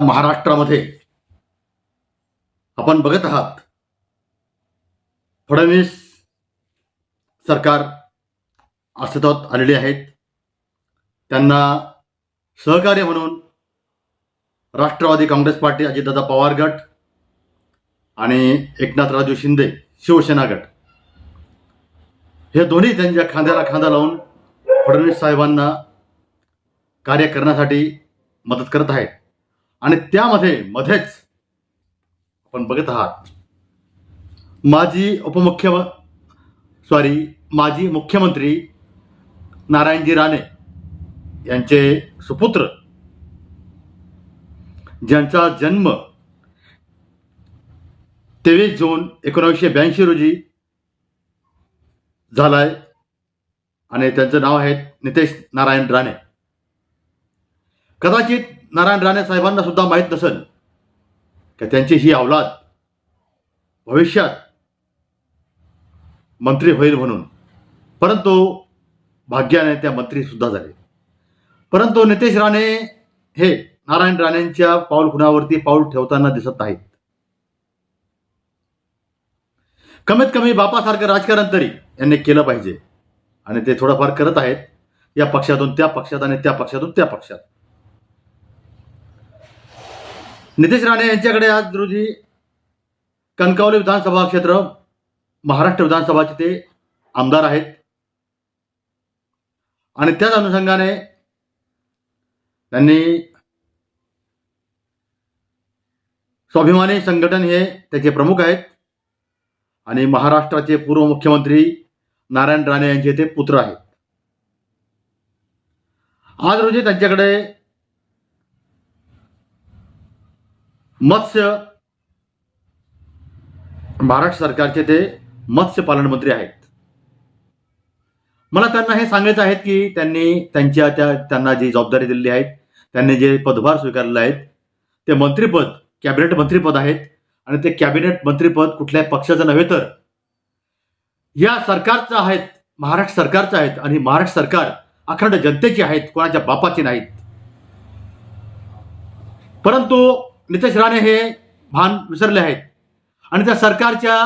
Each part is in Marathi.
महाराष्ट्रामध्ये आपण बघत आहात फडणवीस सरकार अस्तित्वात आलेले आहेत. त्यांना सहकार्य म्हणून राष्ट्रवादी काँग्रेस पार्टी अजितदादा पवार गट आणि एकनाथराजू शिंदे शिवसेना गट. हे दोन्ही त्यांच्या खांद्याला खांदा लावून फडणवीस साहेबांना कार्य करण्यासाठी मदत करत आहेत. आणि त्यामध्ये मध्येच आपण बघत आहात. माजी उपमुख्य सॉरी माजी मुख्यमंत्री नारायणजी राणे यांचे सुपुत्र ज्यांचा जन्म तेवीस जून एकोणीसशे ब्याऐंशी रोजी झालाय आणि त्यांचं नाव आहे नितेश नारायण राणे. कदाचित नारायण राणे साहेबांना सुद्धा माहीत नसेल की त्यांची ही अवलाद भविष्यात मंत्री होईल म्हणून. परंतु भाग्याने त्या मंत्री सुद्धा झाले. परंतु नितेश राणे हे नारायण राणेंच्या पाऊल खुणावरती पाऊल ठेवताना दिसत नाहीत कमीत कमी बापासारखं राजकारण तरी यांनी केलं पाहिजे. आणि ते थोडंफार करत आहेत. या पक्षातून त्या पक्षात आणि त्या पक्षातून त्या पक्षात. नितेश राणे यांच्याकडे आज रोजी कणकावली विधानसभा क्षेत्र महाराष्ट्र विधानसभाचे ते आमदार आहेत. आणि त्याच अनुषंगाने त्यांनी स्वाभिमानी संघटन हे त्याचे प्रमुख आहेत. आणि महाराष्ट्राचे पूर्व मुख्यमंत्री नारायण राणे यांचे ते पुत्र आहेत. आज रोजी त्यांच्याकडे मत्स्य महाराष्ट्र सरकारचे ते मत्स्यपालन मंत्री आहेत. मला त्यांना हे सांगायचं आहे की त्यांनी त्यांच्या त्या त्यांना जी जबाबदारी दिलेली आहेत त्यांनी जे पदभार स्वीकारलेले आहेत ते मंत्रीपद कॅबिनेट मंत्रीपद आहेत आणि ते कॅबिनेट मंत्रीपद कुठल्याही पक्षाचं नव्हे तर या सरकारचं आहेत महाराष्ट्र सरकारचं आहेत आणि महाराष्ट्र सरकार अखंड जनतेची आहेत कोणाच्या बापाची नाहीत. परंतु नितेश राणे हे भान विसरले आहेत. आणि त्या सरकारच्या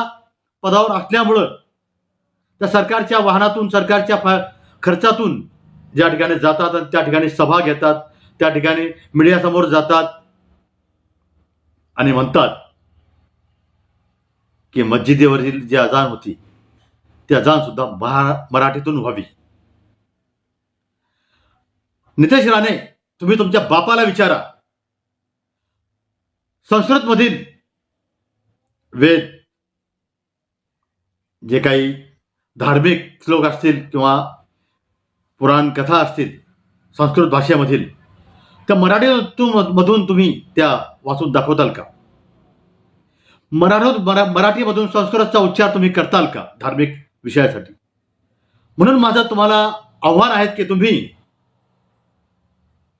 पदावर असल्यामुळं त्या सरकारच्या वाहनातून सरकारच्या खर्चातून ज्या ठिकाणी जातात आणि त्या ठिकाणी सभा घेतात त्या ठिकाणी मीडियासमोर जातात आणि म्हणतात की मस्जिदेवरील जी अजान होती ती अजान सुद्धा महा मराठीतून व्हावी. नितेश राणे तुम्ही तुमच्या बापाला विचारा. संस्कृत मधील वेद जे काही धार्मिक श्लोक असतील किंवा पुराण कथा असतील संस्कृत भाषेमधील त्या मराठीतून मधून तुम्ही त्या वाचून दाखवताल का? मराठी मरा मराठीमधून संस्कृतचा उच्चार तुम्ही करताल का धार्मिक विषयासाठी? म्हणून माझं तुम्हाला आव्हान आहे की तुम्ही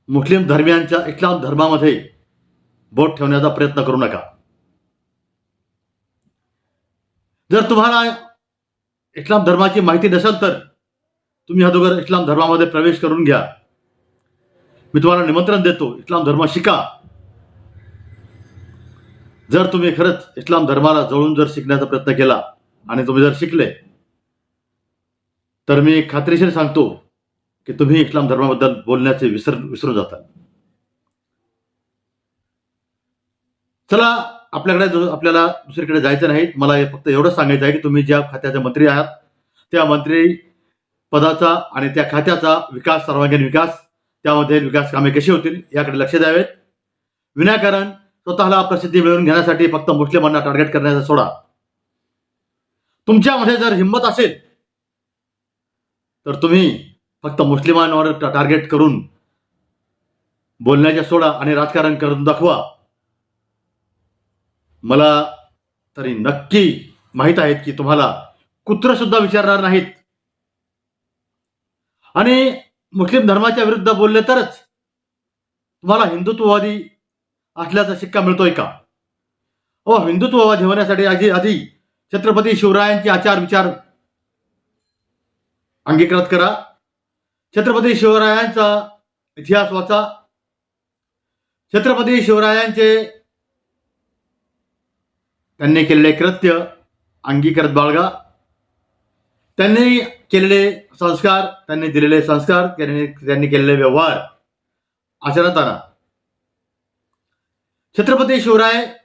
मुस्लिम धर्मियांच्या इस्लाम धर्मामध्ये बोट ठेवण्याचा प्रयत्न करू नका. जर तुम्हाला इस्लाम धर्माची माहिती नसेल तर तुम्ही अगोदर इस्लाम धर्मामध्ये प्रवेश करून घ्या. मी तुम्हाला निमंत्रण देतो इस्लाम धर्म शिका. जर तुम्ही खरंच इस्लाम धर्माला जवळून जर शिकण्याचा प्रयत्न केला आणि तुम्ही जर शिकले तर मी खात्रीशीर सांगतो की तुम्ही इस्लाम धर्माबद्दल बोलण्याचे विसर विसरून जाता. चला आपल्याकडे जो- आपल्याला दुसरीकडे जायचं नाही. मला फक्त एवढंच सांगायचं आहे की तुम्ही ज्या खात्याचे मंत्री आहात त्या मंत्री पदाचा आणि त्या खात्याचा विकास सर्वांगीण विकास त्यामध्ये विकास कामे कशी होतील याकडे लक्ष द्यावेत. विनाकारण स्वतःला प्रसिद्धी मिळवून घेण्यासाठी फक्त मुस्लिमांना टार्गेट करण्याचा सोडा. तुमच्यामध्ये जर हिंमत असेल तर तुम्ही फक्त मुस्लिमांवर टार्गेट करून बोलण्याच्या सोडा आणि राजकारण करून दाखवा. मला तरी नक्की माहीत आहेत की तुम्हाला कुत्र सुद्धा विचारणार नाहीत. आणि मुस्लिम धर्माच्या विरुद्ध बोलले तरच तुम्हाला हिंदुत्ववादी असल्याचा शिक्का मिळतोय का? हो हिंदुत्ववादी होण्यासाठी आधी आधी छत्रपती शिवरायांचे आचार विचार अंगीकृत करा. छत्रपती शिवरायांचा इतिहास वाचा. छत्रपती शिवरायांचे त्यांनी केलेले कृत्य अंगीकारत बाळगा. त्यांनी केलेले संस्कार त्यांनी दिलेले संस्कार त्यांनी त्यांनी केलेले व्यवहार. आचरणात आणा छत्रपती शिवराय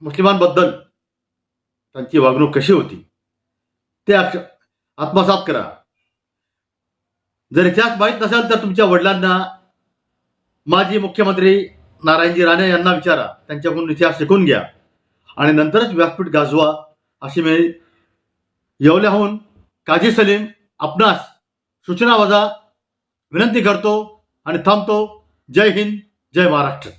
मुस्लिमांबद्दल त्यांची वागणूक कशी होती? ते अक्ष- आत्मसात करा. जर इतिहास माहीत नसेल तर तुमच्या वडिलांना माजी मुख्यमंत्री नारायणजी राणे यांना विचारा. त्यांच्याकडून इतिहास शिकून घ्या. आणि नंतरच व्यासपीठ गाजवा अशी मी येवल्याहून काजी सलीम आपणास सूचना वजा विनंती करतो आणि थांबतो. जय हिंद जय महाराष्ट्र.